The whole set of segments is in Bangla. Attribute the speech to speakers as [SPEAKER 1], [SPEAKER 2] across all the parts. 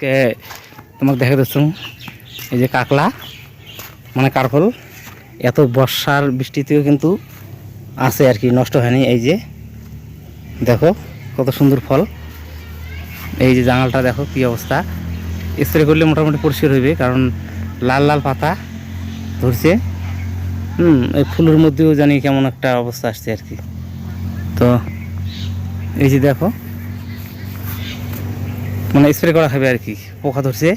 [SPEAKER 1] কে তোমাকে দেখা দিচ্ছ। এই যে কাকলা মানে কারফল। এত বর্ষার বৃষ্টিতেও কিন্তু আছে আর কি, নষ্ট হয়নি। এই যে, দেখো কত সুন্দর ফল। এই যে জাঙালটা দেখো কি অবস্থা। স্প্রে করলে মোটামুটি পরিষ্কার হইবে, কারণ লাল লাল পাতা ধরছে। হুম, এই ফুলের মধ্যেও জানি কেমন একটা অবস্থা আসছে আর কি। তো, এই যে দেখো মানে স্প্রে করা হবে আর কি পোকা ধরছে।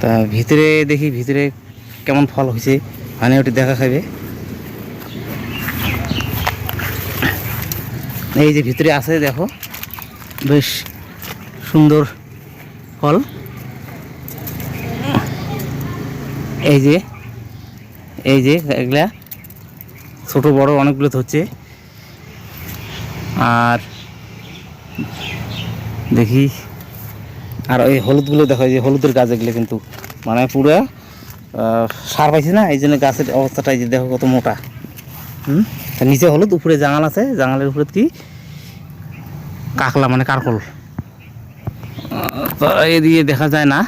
[SPEAKER 1] তা ভিতরে দেখি, ভিতরে কেমন ফল হয়েছে মানে ওটি দেখা খাবে এই যে ভিতরে আছে, দেখো, বেশ সুন্দর ফল। এই যে এই যে এগুলা, ছোট বড় অনেকগুলো ধরছে। আর দেখি। আর ওই হলুদগুলো দেখো, এই যে হলুদের গাছ এগুলো কিন্তু মানে পুরো সার পাইছে না, এই জন্য গাছের অবস্থাটা এই যে দেখো কত মোটা। হুম? নিচে হলুদ, উপরে জাঙাল আছে, জাঙালের উপরে কি? কাকলা মানে কারকল। তো এদিকে দেখা যায় না,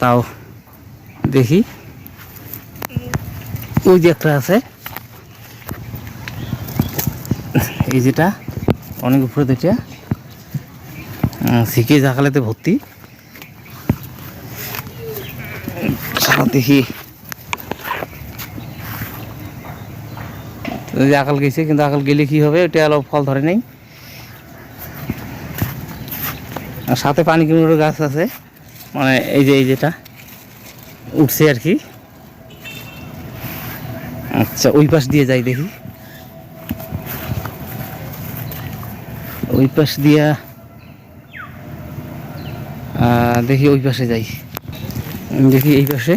[SPEAKER 1] তাও দেখি। ওই যে একটা আছে। এই যেটা, অনেক উপরে দুইটা শিখে জাকালেতে ভর্তি। দেখি আকাল গেছে, কিন্তু আকাল গেলে কি হবে? ওটা আলো ফল ধরে নেই। আর সাথে পানি কুমড়োর গাছ আছে। মানে এই যে, এই যেটা উঠছে আর কি। আচ্ছা ওই পাশ দিয়ে যাই দেখি। ওই পাশ দিয়া দেখি ওই পাশে যাই। দেখি এই পাশে।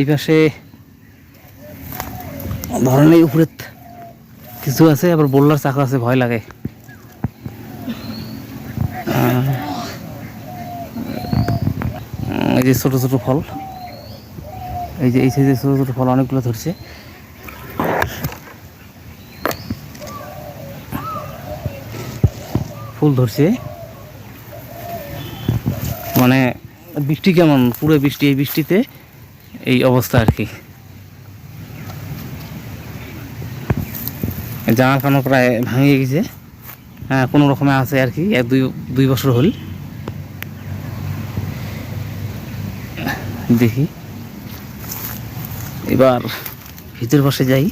[SPEAKER 1] এই পাশে ধরনের উপরে কিছু আছে, আবার বোল্লার চাকা আছে, ভয় লাগে। এই যে ছোট ছোট ফল। এই যে, এই সাইজে ছোট ছোট ফল, অনেকগুলো ধরছে। ফুল ধরছে। মানে বৃষ্টি কেমন? পুরো বৃষ্টি, এই বৃষ্টিতে এই অবস্থা আর কি। জামা কানো প্রায় ভাঙিয়ে গেছে। হ্যাঁ কোনো রকমে আছে আর কি, এক দুই দুই বছর হল। দেখি। এবার ভিতর বসে যাই।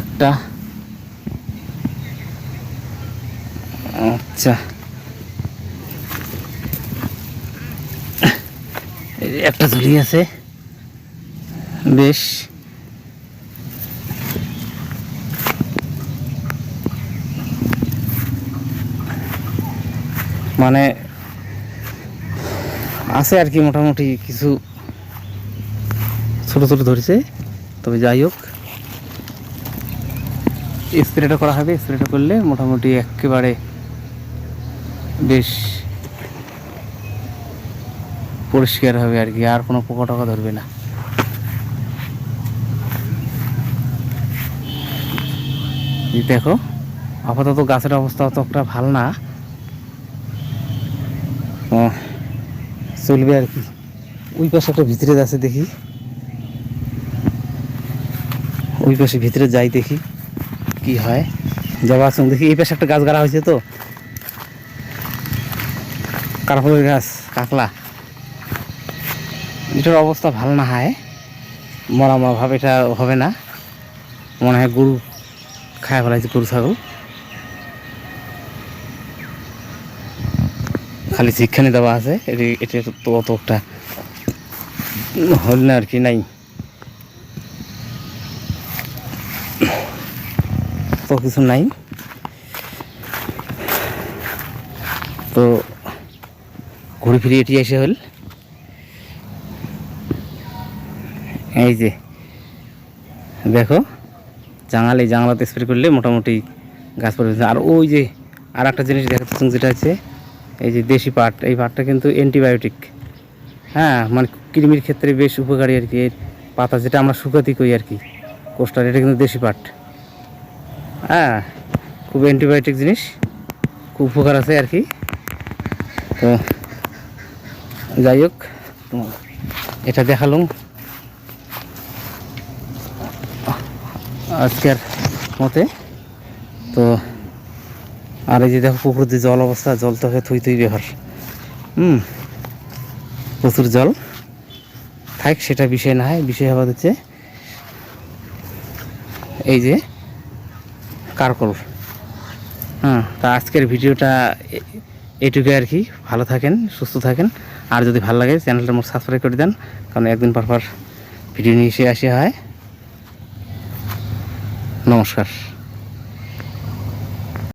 [SPEAKER 1] একটা আচ্ছা। একটা ঝুলি আছে। বেশ। মানে আছে আর কি মোটামুটি কিছু ছোট ছোট ধরেছে। তবে যাই হোক। স্প্রেটা করা হবে, স্প্রেটা করলে মোটামুটি একেবারে বেশ পরিষ্কার হবে আর কি, আর কোনো পোকা টোকা ধরবে না। দেখো, আপাতত গাছের অবস্থা অতটা ভালো না। চলবে আর কি। ওই পাশে একটা ভিতরে আছে দেখি। ওই পাশে ভিতরে যাই দেখি কি হয়। যাওয়া আসুন দেখি এই পাশে একটা গাছ গাড়া হয়েছে তো। কারফলের গাছ। কাকলা। এটার অবস্থা ভালো না হয়। মরা মরা ভাবে এটা হবে না। মনে হয় গরু খায় ফেলাইছে, গরু, ছাগল। খালি শিক্ষানি দেওয়া আছে। এটি এটি তো অত একটা হল না আর কি, নাই। তো কিছু নাই। তো ঘুরে ফিরে এটি এসে হল। এই যে, দেখো জাঙাল এই জাঙালাতে স্প্রে করলে মোটামুটি গাছ পড়বে। আর ওই যে আর একটা জিনিস দেখাচ্ছি যেটা হচ্ছে এই যে দেশি পাট, এই পাটটা কিন্তু অ্যান্টিবায়োটিক হ্যাঁ মানে কৃমির ক্ষেত্রে বেশ উপকারী আর কি। এর পাতা যেটা আমরা শুকাতি কই আর কি, কোস্টার, এটা কিন্তু দেশি পাট। হ্যাঁ খুব অ্যান্টিবায়োটিক জিনিস, খুব উপকার আছে আর কি। তো যাই হোক এটা দেখালাম। আজকের মতে, তো আর এই যে দেখো পুকুরতে জল অবস্থা, জল তো থুই থুই ব্যাপার হুম, প্রচুর জল। থাক, সেটা বিষয় না হয়, বিষয় হওয়া হচ্ছে এই যে কারকল। হ্যাঁ তা আজকের ভিডিওটা এ- এটুকুই আর কি। ভালো থাকেন, সুস্থ থাকেন। আর যদি ভালো লাগে, চ্যানেলটা মোট সাবস্ক্রাইব করে দেন, কারণ একদিন পর পর ভিডিও নিয়ে এসে আসা হয়। নমস্কার।